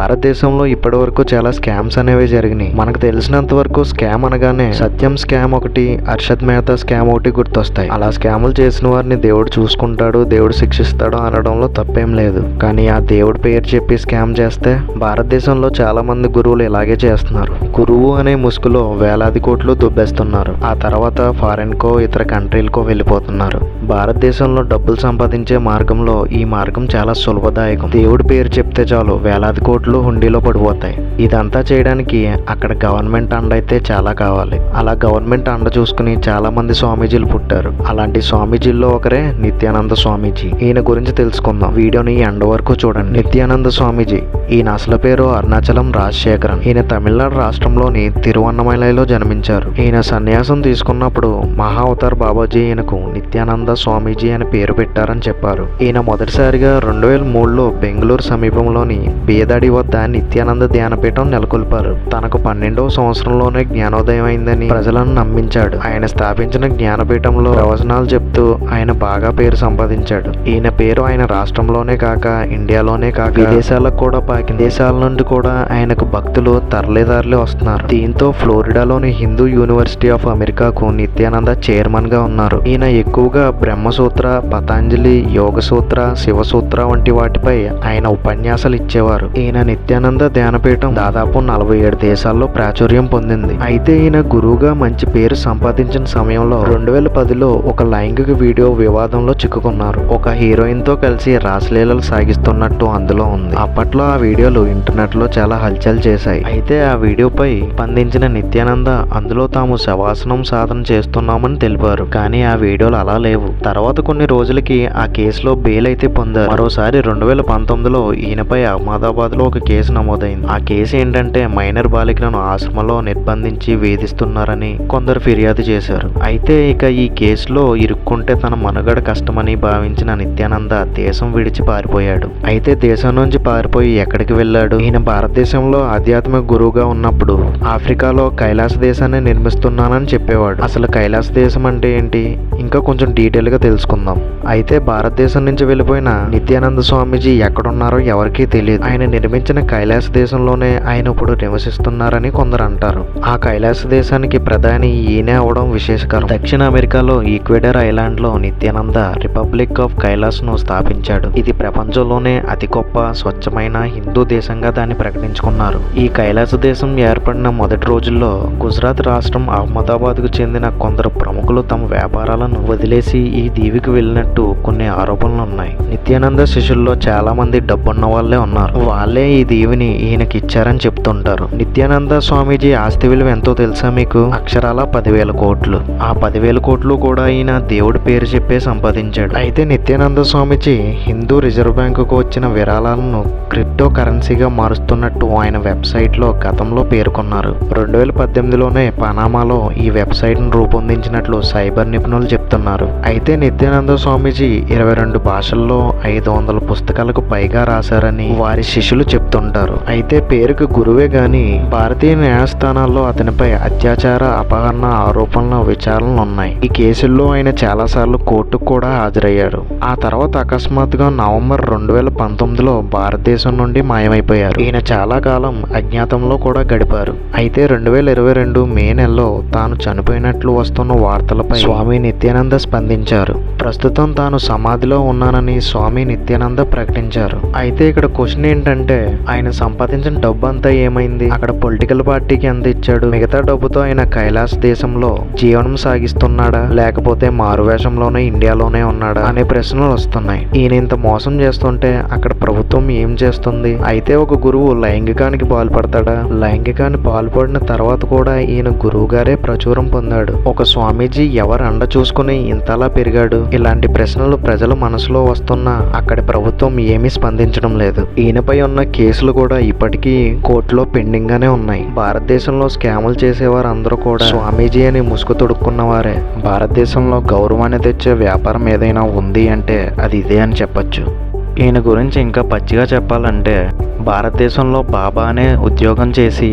భారతదేశంలో ఇప్పటి వరకు చాలా స్కామ్స్ అనేవి జరిగినాయి. మనకు తెలిసినంత వరకు స్కామ్ అనగానే సత్యం స్కామ్ ఒకటి హర్షద్ మెహతా స్కామ్ ఒకటి గుర్తొస్తాయి. అలా స్కాములు చేసిన వారిని దేవుడు చూసుకుంటాడు దేవుడు శిక్షిస్తాడు అనడంలో తప్పేం లేదు. కానీ ఆ దేవుడి పేరు చెప్పి స్కామ్ చేస్తే భారతదేశంలో చాలా మంది గురువులు ఇలాగే చేస్తున్నారు. గురువు అనే ముసుగులో వేలాది కోట్లు దుబ్బేస్తున్నారు. ఆ తర్వాత ఫారెన్ కో ఇతర కంట్రీలకో వెళ్ళిపోతున్నారు. భారతదేశంలో డబ్బులు సంపాదించే మార్గంలో ఈ మార్గం చాలా సులభదాయకం. దేవుడి పేరు చెప్తే చాలు వేలాది కోట్లు హుండీలో పడిపోతాయి. ఇదంతా చేయడానికి అక్కడ గవర్నమెంట్ అండ అయితే చాలా కావాలి. అలా గవర్నమెంట్ అండ చూసుకుని చాలా మంది స్వామీజీలు పుట్టారు. అలాంటి స్వామీజీల్లో ఒకరే నిత్యానంద స్వామీజీ. ఈయన గురించి తెలుసుకుందాం. వీడియోని ఎండ వరకు చూడండి. నిత్యానంద స్వామీజీ. ఈయన అసలు పేరు అరుణాచలం రాజశేఖరన్. ఈయన తమిళనాడు రాష్ట్రంలోని తిరువన్నమలైలో జన్మించారు. ఈయన సన్యాసం తీసుకున్నప్పుడు మహా అవతార్ బాబాజీ ఈయనకు నిత్యానంద స్వామీజీ అని పేరు పెట్టారని చెప్పారు. ఈయన మొదటిసారిగా రెండు వేల మూడులో బెంగళూరు సమీపంలోని బీదడి వద్ద నిత్యానంద ధ్యానపీఠం నెలకొల్పారు. తనకు పన్నెండవ సంవత్సరంలోనే జ్ఞానోదయం అయిందని ప్రజలను నమ్మించాడు. ఆయన స్థాపించిన జ్ఞానపీఠంలో ప్రవచనాలు చెప్తూ ఆయన బాగా పేరు సంపాదించాడు. ఈయన పేరు ఆయన రాష్ట్రంలోనే కాక ఇండియాలోనే కాక విదేశాలకు కూడా పాకి దేశాల నుండి కూడా ఆయనకు భక్తులు తరలిదారులు వస్తున్నారు. దీంతో ఫ్లోరిడాలోని హిందూ యూనివర్సిటీ ఆఫ్ అమెరికాకు నిత్యానంద చైర్మన్గా ఉన్నారు. ఈయన ఎక్కువగా బ్రహ్మసూత్ర పతాంజలి యోగ సూత్ర శివసూత్ర వంటి వాటిపై ఆయన ఉపన్యాసాలు ఇచ్చేవారు. ఈయన నిత్యానంద ధ్యానపీఠం దాదాపు నలభై ఏడు దేశాల్లో ప్రాచుర్యం పొందింది. అయితే ఈయన గురువుగా మంచి పేరు సంపాదించిన సమయంలో రెండు వేల పదిలో ఒక లైంగిక వీడియో వివాదంలో చిక్కుకున్నారు. ఒక హీరోయిన్తో కలిసి రాసలీలలు సాగిస్తున్నట్టు అందులో ఉంది. అప్పట్లో ఆ వీడియోలు ఇంటర్నెట్లో చాలా హల్చల్ చేశాయి. అయితే ఆ వీడియోపై స్పందించిన నిత్యానంద అందులో తాము శవాసనం సాధన చేస్తున్నామని తెలిపారు. కానీ ఆ వీడియోలు అలా లేవు. తర్వాత కొన్ని రోజులకి ఆ కేసులో బెయిల్ అయితే పొందారు. మరోసారి రెండు వేల పంతొమ్మిదిలో ఈయనపై అహ్మదాబాద్లో ఒక కేసు నమోదైంది. ఆ కేసు ఏంటంటే మైనర్ బాలికలను ఆశ్రమంలో నిర్బంధించి వేధిస్తున్నారని కొందరు ఫిర్యాదు చేశారు. అయితే ఇక ఈ కేసులో ఇరుక్కుంటే తన మనుగడ కష్టమని భావించిన నిత్యానంద దేశం విడిచి పారిపోయాడు. అయితే దేశం నుంచి పారిపోయి ఎక్కడికి వెళ్ళాడు? ఈయన భారతదేశంలో ఆధ్యాత్మిక గురువుగా ఉన్నప్పుడు ఆఫ్రికాలో కైలాస దేశాన్ని నిర్మిస్తున్నానని చెప్పేవాడు. అసలు కైలాస దేశం అంటే ఏంటి? ఇంకా కొంచెం డీటెయిల్గా తెలుసుకుందాం. అయితే భారతదేశం నుంచి వెళ్ళిపోయిన నిత్యానంద స్వామీజీ ఎక్కడున్నారో ఎవరికీ తెలియదు. ఆయన నిర్మించిన కైలాస దేశంలోనే ఆయన ఇప్పుడు నివసిస్తున్నారని కొందరు అంటారు ఆ కైలాస దేశానికి ప్రధాని ఈయనే అవడం విశేషకరం. దక్షిణ అమెరికాలో ఈక్వెడర్ ఐలాండ్లో నిత్యానంద రిపబ్లిక్ ఆఫ్ కైలాస్ను స్థాపించాడు. ఇది ప్రపంచంలోనే అతి గొప్ప స్వచ్ఛమైన హిందూ దేశంగా దాన్ని ప్రకటించుకున్నారు. ఈ కైలాస దేశం ఏర్పడిన మొదటి రోజుల్లో గుజరాత్ రాష్ట్రం అహ్మదాబాద్కు చెందిన కొందరు ప్రముఖులు తమ వ్యాపారాలను వదిలేసి ఈ దీవికి వెళ్ళినట్టు కొన్ని ఆరోపణలు ఉన్నాయి నిత్యానంద శిష్యుల్లో చాలా మంది డబ్బున్న వాళ్ళే ఉన్నారు. వాళ్ళే ఈ దేవుని ఈయనకి ఇచ్చారని చెప్తుంటారు. నిత్యానంద స్వామీజీ ఆస్తి విలువ ఎంతో తెలుసా మీకు? అక్షరాల పదివేల కోట్లు. ఆ పదివేల కోట్లు కూడా ఈయన దేవుడి పేరు చెప్పే సంపాదించాడు. అయితే నిత్యానంద స్వామీజీ హిందూ రిజర్వ్ బ్యాంకుకు వచ్చిన విరాళాలను క్రిప్టో కరెన్సీగా మారుస్తున్నట్టు ఆయన వెబ్సైట్లో గతంలో పేర్కొన్నారు. రెండు వేల పద్దెనిమిదిలోనే పనామాలో ఈ వెబ్సైట్ను రూపొందించినట్లు సైబర్ నిపుణులు చెప్తున్నారు. అయితే నిత్యానంద స్వామీజీ ఇరవై రెండు భాషల్లో ఐదు వందల పుస్తకాలకు పైగా రాశారని వారి శిష్యులు చెప్తుంటారు. అయితే పేరుకు గురువే గాని భారతీయ న్యాయస్థానాల్లో అతనిపై అత్యాచార అపహరణ ఆరోపణల విచారణలు ఉన్నాయి. ఈ కేసుల్లో ఆయన చాలాసార్లు కోర్టుకు కూడా హాజరయ్యాడు. ఆ తర్వాత అకస్మాత్తుగా నవంబర్ రెండు వేల పంతొమ్మిదిలో భారతదేశం నుండి మాయమైపోయారు. ఈయన చాలా కాలం అజ్ఞాతంలో కూడా గడిపారు. అయితే రెండు వేల ఇరవై రెండు మే నెలలో తాను చనిపోయినట్లు వస్తున్న వార్తలపై స్వామి నిత్యానంద స్పందించారు. ప్రస్తుతం తాను సమాధిలో ఉన్నానని స్వామి నిత్యానంద ప్రకటించారు. అయితే ఇక్కడ క్వశ్చన్ ఏంటంటే ఆయన సంపాదించిన డబ్బు అంతా ఏమైంది? అక్కడ పొలిటికల్ పార్టీకి ఎంత ఇచ్చాడు? మిగతా డబ్బుతో ఆయన కైలాస్ దేశంలో జీవనం సాగిస్తున్నాడా? లేకపోతే మారువేషంలోనే ఇండియాలోనే ఉన్నాడా? అనే ప్రశ్నలు వస్తున్నాయి. ఈయన ఇంత మోసం చేస్తుంటే అక్కడ ప్రభుత్వం ఏం చేస్తుంది? అయితే ఒక గురువు లైంగికానికి పాల్పడతాడా? లైంగికాన్ని పాల్పడిన తర్వాత కూడా ఈయన గురువు గారే ప్రచురం పొందాడు. ఒక స్వామీజీ ఎవరు అండ చూసుకుని ఇంతలా పెరిగాడు? ఇలాంటి ప్రశ్నలు ప్రజల మనసులో వస్తున్నా అక్కడి ప్రభుత్వం ఏమీ స్పందించడం లేదు. ఈయనపై ఉన్న కేసులు కూడా ఇప్పటికీ కోర్టులో పెండింగ్ గానే ఉన్నాయి. భారతదేశంలో స్కాములు చేసేవారు అందరూ కూడా స్వామీజీ అని ముసుగు తొడుక్కున్న వారే భారతదేశంలో గౌరవాన్ని తెచ్చే వ్యాపారం ఏదైనా ఉంది అంటే అది ఇదే అని చెప్పచ్చు. ఈయన గురించి ఇంకా పచ్చిగా చెప్పాలంటే భారతదేశంలో బాబా అనే ఉద్యోగం చేసి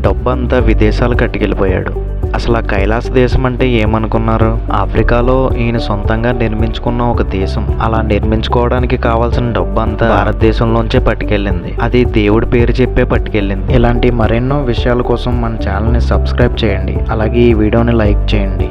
డబ్బంతా విదేశాలకు కట్టుకెళ్ళిపోయాడు. అసలు ఆ కైలాస దేశం అంటే ఏమనుకున్నారు? ఆఫ్రికాలో ఈయన సొంతంగా నిర్మించుకున్న ఒక దేశం. అలా నిర్మించుకోవడానికి కావాల్సిన డబ్బు అంతా భారతదేశంలోంచే పట్టుకెళ్ళింది. అది దేవుడి పేరు చెప్పే పట్టుకెళ్ళింది. ఇలాంటి మరెన్నో విషయాల కోసం మన ఛానల్ని సబ్స్క్రైబ్ చేయండి. అలాగే ఈ వీడియోని లైక్ చేయండి.